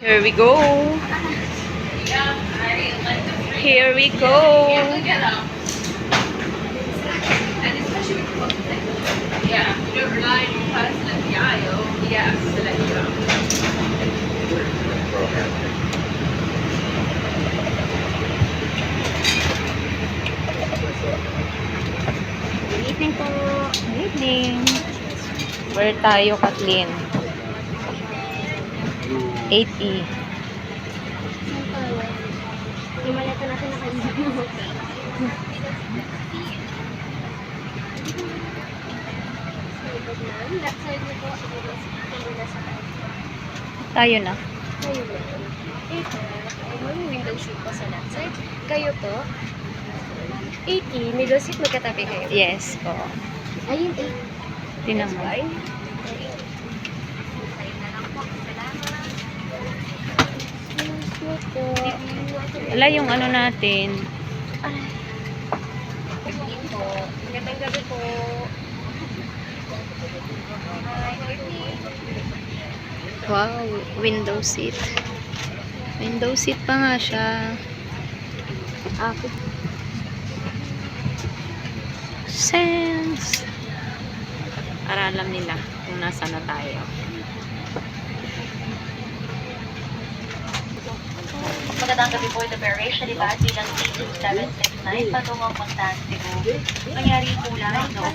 Here we go. Here we go. Good evening po. Good evening. Where tayo, Kathleen? 8E. Yung maleta natin nakaisip. Kabila sa tayo. Tayo na. Kayo po. Ito. Ayun, window seat po sa left side. Kayo po. 80, middle seat magkatabi kayo. Yes po. Ayun, 8. Tinan That's mo. fine. Side na lang po. Salamat. Excuse me po. Wala yung ano natin. Magandang gabi po. Wow, window seat. Window seat pa nga siya. Ako. Sense. Para alam nila kung nasa na tayo. Magandang gabi po ito Beresha, di ba? Bilang 769 patungong Montan, Cebu. Nangyari po lang po